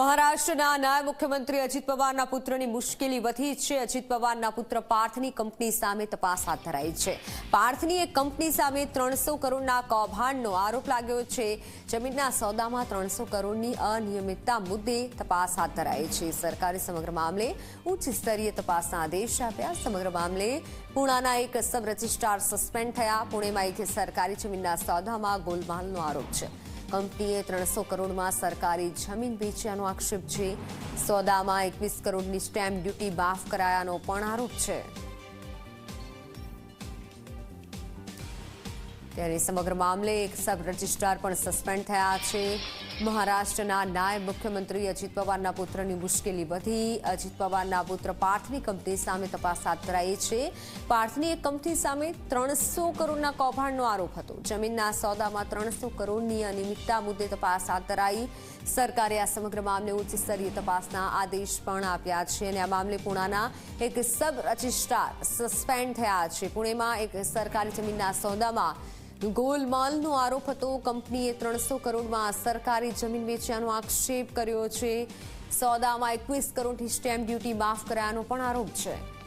મહારાષ્ટ્રના નાયબ મુખ્યમંત્રી અજીત પવારના પુત્રની મુશ્કેલી વધી છે. અજીત પવારના પુત્ર પાર્થની કંપની સામે તપાસ હાથ ધરાઈ છે. પાર્થની એક કંપની સામે ત્રણસો કરોડના કૌભાંડનો આરોપ લાગ્યો છે. જમીનના સોદામાં ત્રણસો કરોડની અનિયમિતતા મુદ્દે તપાસ હાથ ધરાઈ છે. સરકારે સમગ્ર મામલે ઉચ્ચ સ્તરીય તપાસના આદેશ આપ્યા. સમગ્ર મામલે પુણાના એક સબ રજિસ્ટ્રાર સસ્પેન્ડ થયા. પુણેમાં એક સરકારી જમીનના સોદામાં ગોલમાલનો આરોપ છે. કંપનીએ ત્રણસો કરોડમાં સરકારી જમીન વેચ્યાનો આક્ષેપ છે. સોદામાં એકવીસ કરોડની સ્ટેમ્પ ડ્યુટી માફ કરાયાનો પણ આરોપ છે. ત્યારે સમગ્ર મામલે એક સબ રજિસ્ટ્રાર પણ સસ્પેન્ડ થયા છે. મહારાષ્ટ્રના નાયબ મુખ્યમંત્રી અજીત પવારના પુત્રની મુશ્કેલી વધી. અજીત પવારના પુત્ર પાર્થની કંપની સામે તપાસ હાથ ધરાઈ છે. પાર્થની એક કંપની સામે ત્રણસો કરોડના કૌભાંડનો આરોપ હતો. જમીનના સોદામાં ત્રણસો કરોડની અનિયમિતતા મુદ્દે તપાસ હાથ ધરાઈ. સરકારે આ સમગ્ર મામલે ઉચ્ચ સ્તરીય તપાસના આદેશ પણ આપ્યા છે અને આ મામલે પુણાના એક સબ રજિસ્ટ્રાર સસ્પેન્ડ થયા છે. પુણેમાં એક સરકારી જમીનના સોદામાં ગોલમાલનો આરોપ હતો. કંપનીએ ત્રણસો કરોડમાં સરકારી જમીન વેચ્યાનો આક્ષેપ કર્યો છે. સોદામાં એકવીસ કરોડની સ્ટેમ્પ ડ્યુટી માફ કરાયાનો પણ આરોપ છે.